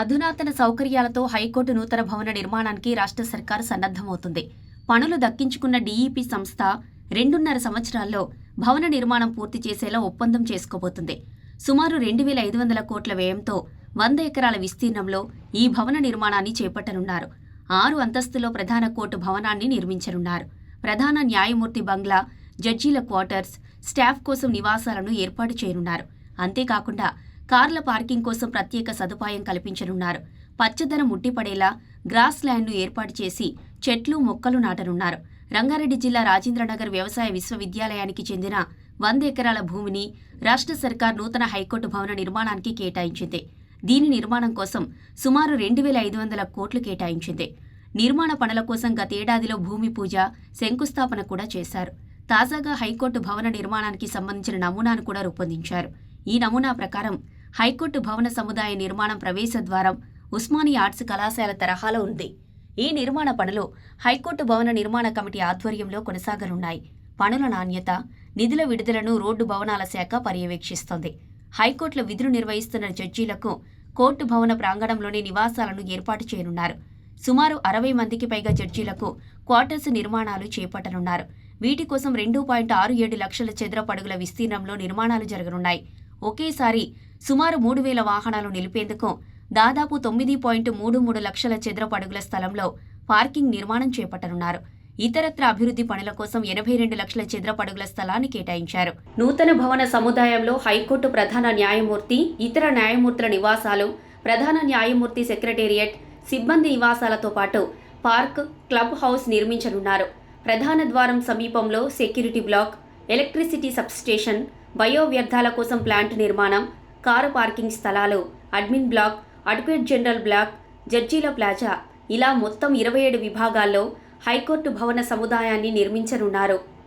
అధునాతన సౌకర్యాలతో హైకోర్టు నూతన భవన నిర్మాణానికి రాష్ట్ర సర్కారు సన్నద్ధమవుతుంది. పనులు దక్కించుకున్న డీఈపీ సంస్థ రెండున్నర సంవత్సరాల్లో భవన నిర్మాణం పూర్తి చేసేలా ఒప్పందం చేసుకోబోతుంది. సుమారు రెండు వేల ఐదు వందల కోట్ల వ్యయంతో వంద ఎకరాల విస్తీర్ణంలో ఈ భవన నిర్మాణాన్ని చేపట్టనున్నారు. ఆరు అంతస్తులో ప్రధాన కోర్టు భవనాన్ని నిర్మించనున్నారు. ప్రధాన న్యాయమూర్తి బంగ్లా జడ్జీల క్వార్టర్స్ స్టాఫ్ కోసం నివాసాలను ఏర్పాటు చేయనున్నారు. అంతేకాకుండా కార్ల పార్కింగ్ కోసం ప్రత్యేక సదుపాయం కల్పించనున్నారు. పచ్చదనం ముట్టిపడేలా గ్రాస్ ల్యాండ్ను ఏర్పాటు చేసి చెట్లు మొక్కలు నాటనున్నారు. రంగారెడ్డి జిల్లా రాజేంద్రనగర్ వ్యవసాయ విశ్వవిద్యాలయానికి చెందిన వంద ఎకరాల భూమిని రాష్ట్ర సర్కార్ నూతన హైకోర్టు భవన నిర్మాణానికి కేటాయించింది. దీని నిర్మాణం కోసం సుమారు రెండు వేల ఐదు వందల కోట్లు కేటాయించింది. నిర్మాణ పనుల కోసం గతేడాదిలో భూమి పూజ శంకుస్థాపన కూడా చేశారు. తాజాగా హైకోర్టు భవన నిర్మాణానికి సంబంధించిన నమూనాను కూడా రూపొందించారు. ఈ నమూనా ప్రకారం హైకోర్టు భవన సముదాయ నిర్మాణం ప్రవేశ ద్వారం ఉస్మానియా ఆర్ట్స్ కళాశాల తరహాలో ఉంది. ఈ నిర్మాణ పనులు హైకోర్టు భవన నిర్మాణ కమిటీ ఆధ్వర్యంలో కొనసాగనున్నాయి. పనుల నాణ్యత నిధుల విడుదలను రోడ్డు భవనాల శాఖ పర్యవేక్షిస్తోంది. హైకోర్టులో విధులు నిర్వహిస్తున్న జడ్జీలకు కోర్టు భవన ప్రాంగణంలోని నివాసాలను ఏర్పాటు చేయనున్నారు. సుమారు అరవై మందికి పైగా జడ్జీలకు క్వార్టర్స్ నిర్మాణాలు చేపట్టనున్నారు. వీటి కోసం రెండు పాయింట్ ఆరు ఏడు లక్షల చదరపడుగుల విస్తీర్ణంలో నిర్మాణాలు జరగనున్నాయి. ఒకేసారి సుమారు మూడు వేల వాహనాలు నిలిపేందుకు దాదాపు తొమ్మిది పాయింట్ మూడు మూడు లక్షల చదరపడుగుల స్థలంలో పార్కింగ్ నిర్మాణం చేపట్టనున్నారు. ఇతరత్ర అభివృద్ధి పనుల కోసం ఎనభై రెండు లక్షల చదరపడుగుల స్థలాన్ని కేటాయించారు. నూతన భవన సముదాయంలో హైకోర్టు ప్రధాన న్యాయమూర్తి ఇతర న్యాయమూర్తుల నివాసాలు ప్రధాన న్యాయమూర్తి సెక్రటేరియట్ సిబ్బంది నివాసాలతో పాటు పార్క్ క్లబ్ హౌస్ నిర్మించనున్నారు. ప్రధాన ద్వారం సమీపంలో security block electricity substation bio వ్యర్థాల కోసం ప్లాంట్ నిర్మాణం కారు పార్కింగ్ స్థలాలు admin block advocate general block జడ్జీల plaza. ఇలా మొత్తం ఇరవై ఏడు విభాగాల్లో హైకోర్టు భవన సముదాయాన్ని నిర్మించనున్నారు.